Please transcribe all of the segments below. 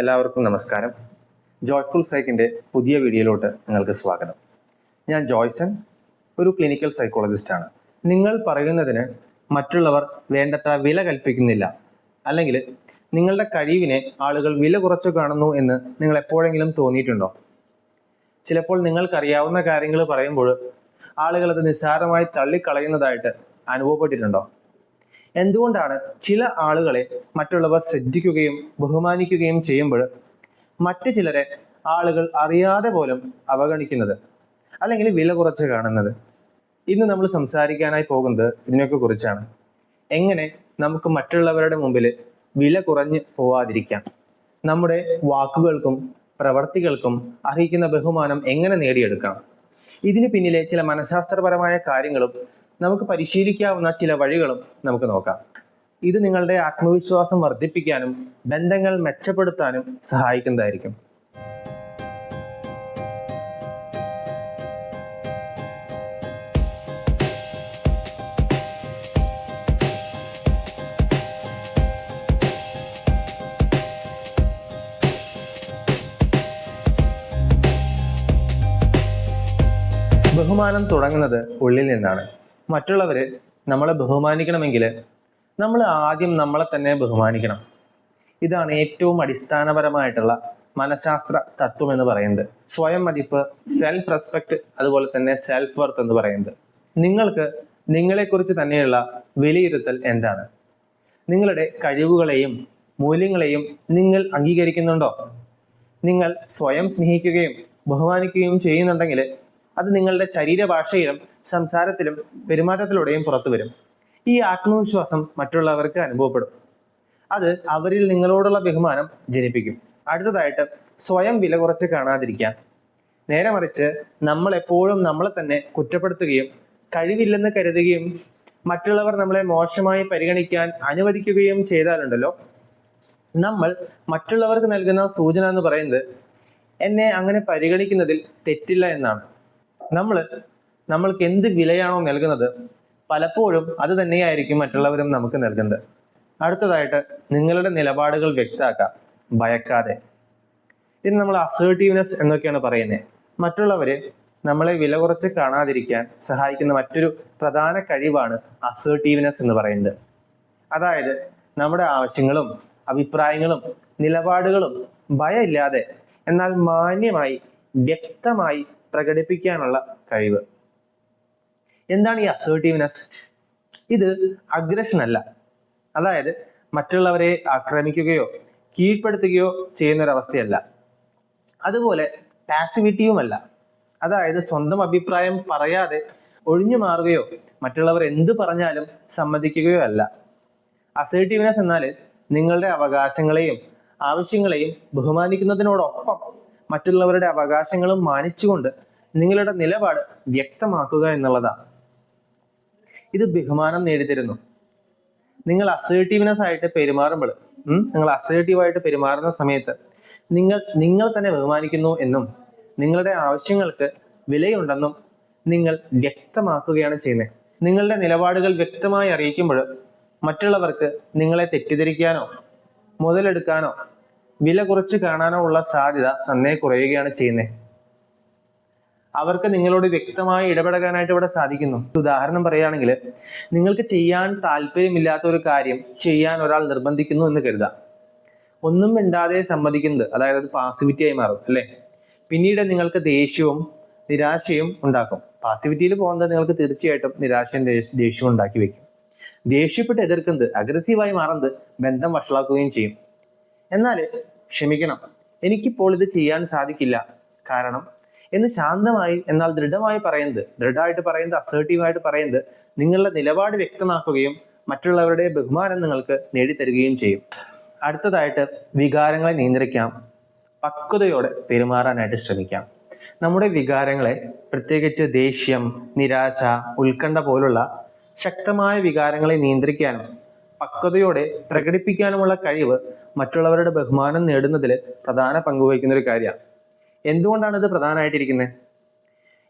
എല്ലാവർക്കും നമസ്കാരം. ജോയ്ഫുൾ സൈക്കിന്റെ പുതിയ വീഡിയോയിലോട്ട് നിങ്ങൾക്ക് സ്വാഗതം. ഞാൻ ജോയ്സൺ ഒരു ക്ലിനിക്കൽ സൈക്കോളജിസ്റ്റാണ് നിങ്ങൾ പറയുന്നതിന് മറ്റുള്ളവർ വേണ്ടത്ര വില കൽപ്പിക്കുന്നില്ല. അല്ലെങ്കിൽ നിങ്ങളുടെ കഴിവിനെ ആളുകൾ വില കുറച്ചു കാണുന്നു എന്ന് നിങ്ങൾ എപ്പോഴെങ്കിലും തോന്നിയിട്ടുണ്ടോ? ചിലപ്പോൾ നിങ്ങൾക്കറിയാവുന്ന കാര്യങ്ങൾ പറയുമ്പോൾ ആളുകൾ അത് നിസ്സാരമായി തള്ളിക്കളയുന്നതായിട്ട് അനുഭവപ്പെട്ടിട്ടുണ്ടോ? എന്തുകൊണ്ടാണ് ചില ആളുകളെ മറ്റുള്ളവർ ശ്രദ്ധിക്കുകയും ബഹുമാനിക്കുകയും ചെയ്യുമ്പോൾ മറ്റു ചിലരെ ആളുകൾ അറിയാതെ പോലും അവഗണിക്കുന്നത് അല്ലെങ്കിൽ വില കുറച്ച് കാണുന്നത്? ഇന്ന് നമ്മൾ സംസാരിക്കാനായി പോകുന്നത് ഇതിനൊക്കെ കുറിച്ചാണ്. എങ്ങനെ നമുക്ക് മറ്റുള്ളവരുടെ മുമ്പിൽ വില കുറഞ്ഞ് പോവാതിരിക്കാം? നമ്മുടെ വാക്കുകൾക്കും പ്രവർത്തികൾക്കും അർഹിക്കുന്ന ബഹുമാനം എങ്ങനെ നേടിയെടുക്കാം? ഇതിന് പിന്നിലെ ചില മനഃശാസ്ത്രപരമായ കാര്യങ്ങളും നമുക്ക് പരിശീലിക്കാവുന്ന ചില വഴികളും നമുക്ക് നോക്കാം. ഇത് നിങ്ങളുടെ ആത്മവിശ്വാസം വർദ്ധിപ്പിക്കാനും ബന്ധങ്ങൾ മെച്ചപ്പെടുത്താനും സഹായിക്കുന്നതായിരിക്കും. ബഹുമാനം തുടങ്ങുന്നത് ഉള്ളിൽ നിന്നാണ്. മറ്റുള്ളവർ നമ്മളെ ബഹുമാനിക്കണമെങ്കിൽ നമ്മൾ ആദ്യം നമ്മളെ തന്നെ ബഹുമാനിക്കണം. ഇതാണ് ഏറ്റവും അടിസ്ഥാനപരമായിട്ടുള്ള മനഃശാസ്ത്ര തത്വം എന്ന് പറയുന്നത്. സ്വയം മതിപ്പ് സെൽഫ് റെസ്പെക്ട് അതുപോലെ തന്നെ സെൽഫ് വർത്ത് എന്ന് പറയുന്നത്. നിങ്ങൾക്ക് നിങ്ങളെക്കുറിച്ച് തന്നെയുള്ള വിലയിരുത്തൽ എന്താണ്? നിങ്ങളുടെ കഴിവുകളെയും മൂല്യങ്ങളെയും നിങ്ങൾ അംഗീകരിക്കുന്നുണ്ടോ? നിങ്ങൾ സ്വയം സ്നേഹിക്കുകയും ബഹുമാനിക്കുകയും ചെയ്യുന്നുണ്ടെങ്കിൽ അത് നിങ്ങളുടെ ശരീരഭാഷയിലും സംസാരത്തിലും പെരുമാറ്റത്തിലൂടെയും പുറത്തു വരും. ഈ ആത്മവിശ്വാസം മറ്റുള്ളവർക്ക് അനുഭവപ്പെടും. അത് അവരിൽ നിങ്ങളോടുള്ള ബഹുമാനം ജനിപ്പിക്കും. അടുത്തതായിട്ട് സ്വയം വില കുറച്ച് കാണാതിരിക്കാം നേരെ മറിച്ച് നമ്മൾ എപ്പോഴും നമ്മളെ തന്നെ കുറ്റപ്പെടുത്തുകയും കഴിവില്ലെന്ന് കരുതുകയും മറ്റുള്ളവർ നമ്മളെ മോശമായി പരിഗണിക്കാൻ അനുവദിക്കുകയും ചെയ്താലുണ്ടല്ലോ. നമ്മൾ മറ്റുള്ളവർക്ക് നൽകുന്ന സൂചന എന്ന് പറയുന്നത് എന്നെ അങ്ങനെ പരിഗണിക്കുന്നതിൽ തെറ്റില്ല എന്നാണ്. നമ്മൾ നമ്മൾക്ക് എന്ത് വിലയാണോ നൽകുന്നത് പലപ്പോഴും അത് തന്നെയായിരിക്കും മറ്റുള്ളവരും നമുക്ക് നൽകുന്നത്. അടുത്തതായിട്ട് നിങ്ങളുടെ നിലപാടുകൾ വ്യക്തമാക്കാം. ഭയക്കാതെ. ഇത് നമ്മൾ അസേർട്ടീവ്നെസ് എന്നൊക്കെയാണ് പറയുന്നത്. മറ്റുള്ളവര് നമ്മളെ വില കുറച്ച് കാണാതിരിക്കാൻ സഹായിക്കുന്ന മറ്റൊരു പ്രധാന കഴിവാണ് അസേർട്ടീവ്നെസ് എന്ന് പറയുന്നത്. അതായത് നമ്മുടെ ആവശ്യങ്ങളും അഭിപ്രായങ്ങളും നിലപാടുകളും ഭയമില്ലാതെ എന്നാൽ മാന്യമായി വ്യക്തമായി പ്രകടിപ്പിക്കാനുള്ള കഴിവ്. എന്താണ് ഈ അസേർട്ടീവ്നെസ് ഇത് അഗ്രഷൻ അല്ല. അതായത് മറ്റുള്ളവരെ ആക്രമിക്കുകയോ കീഴ്പ്പെടുത്തുകയോ ചെയ്യുന്ന ഒരവസ്ഥയല്ല അതുപോലെ പാസിവിറ്റിയുമല്ല അതായത് സ്വന്തം അഭിപ്രായം പറയാതെ ഒഴിഞ്ഞു മാറുകയോ മറ്റുള്ളവർ എന്ത് പറഞ്ഞാലും സമ്മതിക്കുകയോ അല്ല. അസേർട്ടീവ്നെസ് എന്നാൽ നിങ്ങളുടെ അവകാശങ്ങളെയും ആവശ്യങ്ങളെയും ബഹുമാനിക്കുന്നതിനോടൊപ്പം മറ്റുള്ളവരുടെ അവകാശങ്ങളും മാനിച്ചുകൊണ്ട് നിങ്ങളുടെ നിലപാട് വ്യക്തമാക്കുക എന്നുള്ളതാണ് ഇത് ബഹുമാനം നേടിത്തരുന്നു. നിങ്ങൾ അസേർട്ടീവ്നെസ് ആയിട്ട് പെരുമാറുമ്പോൾ നിങ്ങൾ അസേർട്ടീവായിട്ട് പെരുമാറുന്ന സമയത്ത് നിങ്ങൾ നിങ്ങൾ തന്നെ ബഹുമാനിക്കുന്നു എന്നും നിങ്ങളുടെ ആവശ്യങ്ങൾക്ക് വിലയുണ്ടെന്നും നിങ്ങൾ വ്യക്തമാക്കുകയാണ് ചെയ്യുന്നത്. നിങ്ങളുടെ നിലപാടുകൾ വ്യക്തമായി അറിയിക്കുമ്പോൾ മറ്റുള്ളവർക്ക് നിങ്ങളെ തെറ്റിദ്ധരിക്കാനോ മുതലെടുക്കാനോ വില കുറച്ച് കാണാനോ ഉള്ള സാധ്യത നന്നേ കുറയുകയാണ് ചെയ്യുന്നത്. അവർക്ക് നിങ്ങളോട് വ്യക്തമായി ഇടപെടാനായിട്ട് ഇവിടെ സാധിക്കുന്നു. ഉദാഹരണം പറയുകയാണെങ്കിൽ നിങ്ങൾക്ക് ചെയ്യാൻ താല്പര്യമില്ലാത്ത ഒരു കാര്യം ചെയ്യാൻ ഒരാൾ നിർബന്ധിക്കുന്നു എന്ന് കരുതാം ഒന്നും മിണ്ടാതെ സമ്മതിക്കുന്നത് അതായത് അത് പാസിവിറ്റി ആയി മാറും അല്ലേ? പിന്നീട് നിങ്ങൾക്ക് ദേഷ്യവും നിരാശയും ഉണ്ടാക്കും. പാസിവിറ്റിയിൽ പോകുന്നത് നിങ്ങൾക്ക് തീർച്ചയായിട്ടും നിരാശയും ദേഷ്യവും ഉണ്ടാക്കി വെക്കും. ദേഷ്യപ്പെട്ട് എതിർക്കുന്നത് അഗ്രസീവായി മാറുന്നത് ബന്ധം വഷളാക്കുകയും ചെയ്യും. എന്നാൽ ക്ഷമിക്കണം എനിക്കിപ്പോൾ ഇത് ചെയ്യാൻ സാധിക്കില്ല. കാരണം എന്ന് ശാന്തമായി എന്നാൽ ദൃഢമായി പറയുന്നത് ദൃഢമായിട്ട് പറയുന്നത് അസേർട്ടീവായിട്ട് പറയുന്നത് നിങ്ങളുടെ നിലപാട് വ്യക്തമാക്കുകയും മറ്റുള്ളവരുടെ ബഹുമാനം നിങ്ങൾക്ക് നേടിത്തരുകയും ചെയ്യും. അടുത്തതായിട്ട് വികാരങ്ങളെ നിയന്ത്രിക്കാം. പക്വതയോടെ പെരുമാറാനായിട്ട് ശ്രമിക്കാം. നമ്മുടെ വികാരങ്ങളെ പ്രത്യേകിച്ച് ദേഷ്യം നിരാശ ഉത്കണ്ഠ പോലുള്ള ശക്തമായ വികാരങ്ങളെ നിയന്ത്രിക്കാനും പക്വതയോടെ പ്രകടിപ്പിക്കാനുമുള്ള കഴിവ് മറ്റുള്ളവരുടെ ബഹുമാനം നേടുന്നതിൽ പ്രധാന പങ്കുവഹിക്കുന്ന ഒരു കാര്യമാണ്. എന്തുകൊണ്ടാണ് ഇത് പ്രധാനമായിട്ടിരിക്കുന്നത്?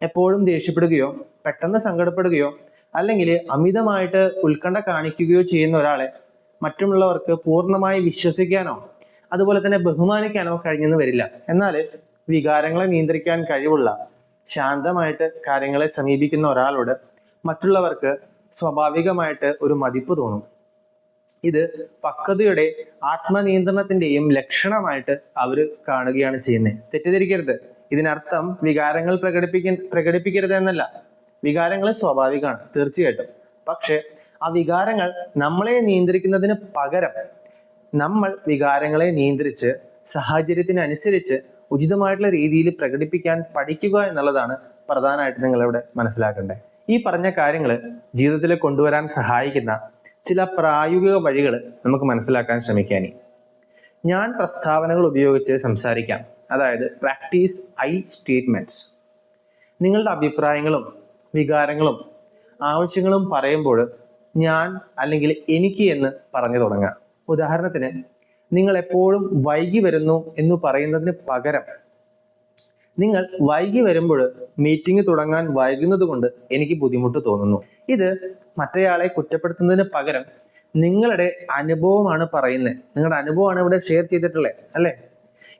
എപ്പോഴും ദേഷ്യപ്പെടുകയോ പെട്ടെന്ന് സങ്കടപ്പെടുകയോ അല്ലെങ്കിൽ അമിതമായിട്ട് ഉത്കണ്ഠ കാണിക്കുകയോ ചെയ്യുന്ന ഒരാളെ മറ്റുള്ളവർക്ക് പൂർണമായി വിശ്വസിക്കാനോ അതുപോലെ തന്നെ ബഹുമാനിക്കാനോ കഴിഞ്ഞെന്ന് വരില്ല. എന്നാൽ വികാരങ്ങളെ നിയന്ത്രിക്കാൻ കഴിവുള്ള ശാന്തമായിട്ട് കാര്യങ്ങളെ സമീപിക്കുന്ന ഒരാളോട് മറ്റുള്ളവർക്ക് സ്വാഭാവികമായിട്ട് ഒരു മതിപ്പ് തോന്നും. ഇത് പക്വതയുടെ ആത്മനിയന്ത്രണത്തിന്റെയും ലക്ഷണമായിട്ട് അവർ കാണുകയാണ് ചെയ്യുന്നത് തെറ്റിദ്ധരിക്കരുത്. ഇതിനർത്ഥം വികാരങ്ങൾ പ്രകടിപ്പിക്ക പ്രകടിപ്പിക്കരുത് എന്നല്ല. വികാരങ്ങൾ സ്വാഭാവികമാണ് തീർച്ചയായിട്ടും. പക്ഷെ ആ വികാരങ്ങൾ നമ്മളെ നിയന്ത്രിക്കുന്നതിന് പകരം നമ്മൾ വികാരങ്ങളെ നിയന്ത്രിച്ച് സാഹചര്യത്തിനനുസരിച്ച് ഉചിതമായിട്ടുള്ള രീതിയിൽ പ്രകടിപ്പിക്കാൻ പഠിക്കുക എന്നുള്ളതാണ് പ്രധാനമായിട്ട് നിങ്ങളിവിടെ മനസ്സിലാക്കേണ്ടത്. ഈ പറഞ്ഞ കാര്യങ്ങൾ ജീവിതത്തിൽ കൊണ്ടുവരാൻ സഹായിക്കുന്ന ചില പ്രായോഗിക വഴികൾ നമുക്ക് മനസ്സിലാക്കാൻ ശ്രമിക്കാനി. ഞാൻ പ്രസ്താവനകൾ ഉപയോഗിച്ച് സംസാരിക്കാം. അതായത് പ്രാക്ടീസ് ഐ സ്റ്റേറ്റ്മെന്റ്സ് നിങ്ങളുടെ അഭിപ്രായങ്ങളും വികാരങ്ങളും ആവശ്യങ്ങളും പറയുമ്പോൾ ഞാൻ അല്ലെങ്കിൽ എനിക്ക് എന്ന് പറഞ്ഞു തുടങ്ങാം. ഉദാഹരണത്തിന് നിങ്ങൾ എപ്പോഴും വൈകി വരുന്നു എന്ന് പറയുന്നതിന് പകരം നിങ്ങൾ വൈകി വരുമ്പോൾ മീറ്റിംഗ് തുടങ്ങാൻ വൈകുന്നത് കൊണ്ട് എനിക്ക് ബുദ്ധിമുട്ട് തോന്നുന്നു. ഇത് മറ്റേയാളെ കുറ്റപ്പെടുത്തുന്നതിന് പകരം നിങ്ങളുടെ അനുഭവമാണ് പറയുന്നത്. നിങ്ങളുടെ അനുഭവമാണ് ഇവിടെ ഷെയർ ചെയ്തിട്ടുള്ളത് അല്ലേ?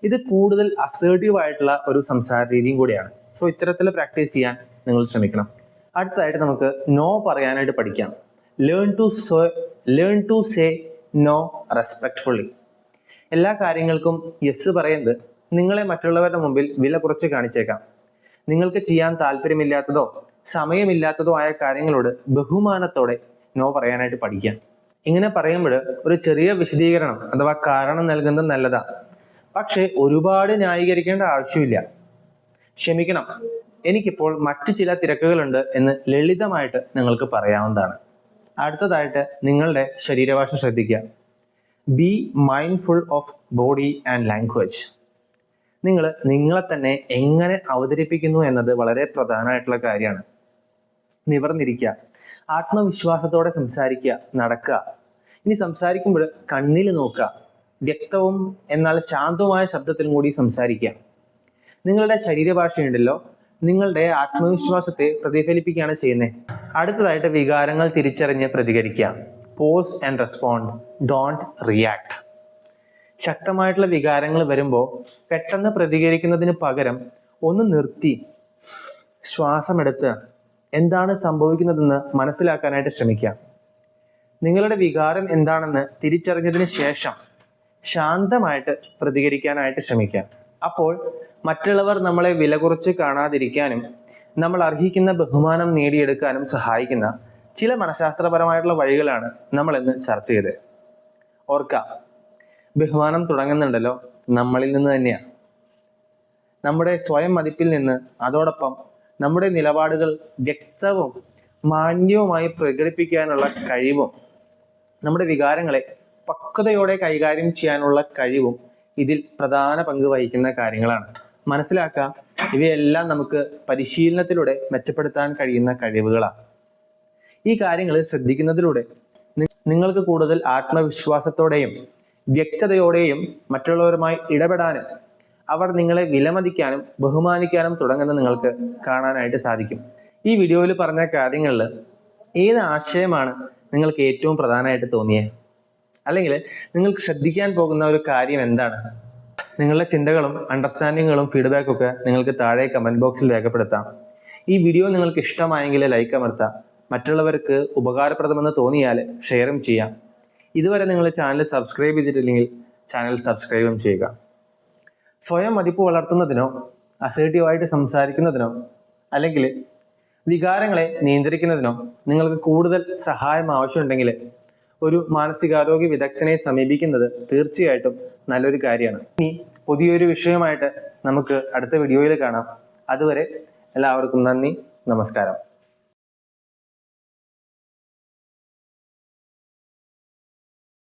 ഇത് കൂടുതൽ അസേർട്ടീവ് ആയിട്ടുള്ള ഒരു സംസാര രീതിയും കൂടിയാണ്. സോ ഇത്തരത്തിൽ പ്രാക്ടീസ് ചെയ്യാൻ നിങ്ങൾ ശ്രമിക്കണം. അടുത്തതായിട്ട് നമുക്ക് നോ പറയാനായിട്ട് പഠിക്കാം. Learn to so learn to say no respectfully എല്ലാ കാര്യങ്ങൾക്കും യെസ് പറയുന്നത് നിങ്ങളെ മറ്റുള്ളവരുടെ മുമ്പിൽ വില കുറച്ച് കാണിച്ചേക്കാം. നിങ്ങൾക്ക് ചെയ്യാൻ താല്പര്യമില്ലാത്തതോ സമയമില്ലാത്തതോ ആയ കാര്യങ്ങളോട് ബഹുമാനത്തോടെ നോ പറയാനായിട്ട് പഠിക്കാം ഇങ്ങനെ പറയുമ്പോൾ ഒരു ചെറിയ വിശദീകരണം അഥവാ കാരണം നൽകുന്നത് നല്ലതാ. പക്ഷേ ഒരുപാട് ന്യായീകരിക്കേണ്ട ആവശ്യമില്ല. ക്ഷമിക്കണം. എനിക്കിപ്പോൾ മറ്റു ചില തിരക്കുകളുണ്ട് എന്ന് ലളിതമായിട്ട് നിങ്ങൾക്ക് പറയാവുന്നതാണ്. അടുത്തതായിട്ട് നിങ്ങളുടെ ശരീരഭാഷ ശ്രദ്ധിക്കുക. Be mindful of body and language നിങ്ങൾ നിങ്ങളെ തന്നെ എങ്ങനെ അവതരിപ്പിക്കുന്നു എന്നത് വളരെ പ്രധാനമായിട്ടുള്ള കാര്യമാണ്. നിവർന്നിരിക്കുക ആത്മവിശ്വാസത്തോടെ സംസാരിക്കുക നടക്കുക. ഇനി സംസാരിക്കുമ്പോൾ കണ്ണിൽ നോക്കുക വ്യക്തവും എന്നാൽ ശാന്തവുമായ ശബ്ദത്തിലും കൂടി സംസാരിക്കുക. നിങ്ങളുടെ ശരീരഭാഷയുണ്ടല്ലോ നിങ്ങളുടെ ആത്മവിശ്വാസത്തെ പ്രതിഫലിപ്പിക്കുകയാണ് ചെയ്യുന്നത്. അടുത്തതായിട്ട് വികാരങ്ങൾ തിരിച്ചറിഞ്ഞ് പ്രതികരിക്കുക. Pause and respond don't react ശക്തമായിട്ടുള്ള വികാരങ്ങൾ വരുമ്പോൾ പെട്ടെന്ന് പ്രതികരിക്കുന്നതിന് പകരം ഒന്ന് നിർത്തി ശ്വാസമെടുത്ത് എന്താണ് സംഭവിക്കുന്നതെന്ന് മനസ്സിലാക്കാനായിട്ട് ശ്രമിക്കുക. നിങ്ങളുടെ വികാരം എന്താണെന്ന് തിരിച്ചറിഞ്ഞതിന് ശേഷം ശാന്തമായിട്ട് പ്രതികരിക്കാനായിട്ട് ശ്രമിക്കുക. അപ്പോൾ മറ്റുള്ളവർ നമ്മളെ വില കുറച്ച് കാണാതിരിക്കാനും നമ്മൾ അർഹിക്കുന്ന ബഹുമാനം നേടിയെടുക്കാനും സഹായിക്കുന്ന ചില മനഃശാസ്ത്രപരമായിട്ടുള്ള വഴികളാണ് നമ്മൾ ഇന്ന് ചർച്ച ചെയ്തത്. ഓർക്കാം ബഹുമാനം തുടങ്ങുന്നുണ്ടല്ലോ നമ്മളിൽ നിന്ന് തന്നെയാണ് നമ്മുടെ സ്വയം മതിപ്പിൽ നിന്ന് അതോടൊപ്പം നമ്മുടെ നിലപാടുകൾ വ്യക്തവും മാന്യവുമായി പ്രകടിപ്പിക്കാനുള്ള കഴിവും നമ്മുടെ വികാരങ്ങളെ പക്വതയോടെ കൈകാര്യം ചെയ്യാനുള്ള കഴിവും ഇതിൽ പ്രധാന പങ്ക് വഹിക്കുന്ന കാര്യങ്ങളാണ്. മനസ്സിലാക്കുക ഇവയെല്ലാം നമുക്ക് പരിശീലനത്തിലൂടെ മെച്ചപ്പെടുത്താൻ കഴിയുന്ന കഴിവുകളാണ്. ഈ കാര്യങ്ങൾ ശ്രദ്ധിക്കുന്നതിലൂടെ നിങ്ങൾക്ക് കൂടുതൽ ആത്മവിശ്വാസത്തോടെയും വ്യക്തതയോടെയും മറ്റുള്ളവരുമായി ഇടപെടാനും അവർ നിങ്ങളെ വിലമതിക്കാനും ബഹുമാനിക്കാനും തുടങ്ങുന്ന നിങ്ങൾക്ക് കാണാനായിട്ട് സാധിക്കും. ഈ വീഡിയോയിൽ പറഞ്ഞ കാര്യങ്ങളിൽ ഏത് ആശയമാണ് നിങ്ങൾക്ക് ഏറ്റവും പ്രധാനമായിട്ട് തോന്നിയത് അല്ലെങ്കിൽ നിങ്ങൾക്ക് ശ്രദ്ധിക്കാൻ പോകുന്ന ഒരു കാര്യം എന്താണ്? നിങ്ങളുടെ ചിന്തകളും അണ്ടർസ്റ്റാൻഡിങ്ങുകളും ഫീഡ്ബാക്കും ഒക്കെ നിങ്ങൾക്ക് താഴെ കമന്റ് ബോക്സിൽ രേഖപ്പെടുത്താം. ഈ വീഡിയോ നിങ്ങൾക്ക് ഇഷ്ടമായെങ്കിൽ ലൈക്ക് അമർത്താം. മറ്റുള്ളവർക്ക് ഉപകാരപ്രദമെന്ന് തോന്നിയാൽ ഷെയറും ചെയ്യാം. ഇതുവരെ നിങ്ങൾ ചാനൽ സബ്സ്ക്രൈബ് ചെയ്തിട്ടില്ലെങ്കിൽ ചാനൽ സബ്സ്ക്രൈബും ചെയ്യുക. സ്വയം മതിപ്പ് വളർത്തുന്നതിനോ അസേർട്ടീവായിട്ട് സംസാരിക്കുന്നതിനോ അല്ലെങ്കിൽ വികാരങ്ങളെ നിയന്ത്രിക്കുന്നതിനോ നിങ്ങൾക്ക് കൂടുതൽ സഹായം ആവശ്യമുണ്ടെങ്കിൽ ഒരു മാനസികാരോഗ്യ വിദഗ്ധനെ സമീപിക്കുന്നത് തീർച്ചയായിട്ടും നല്ലൊരു കാര്യമാണ്. ഇനി പുതിയൊരു വിഷയമായിട്ട് നമുക്ക് അടുത്ത വീഡിയോയിൽ കാണാം. അതുവരെ എല്ലാവർക്കും നന്ദി നമസ്കാരം.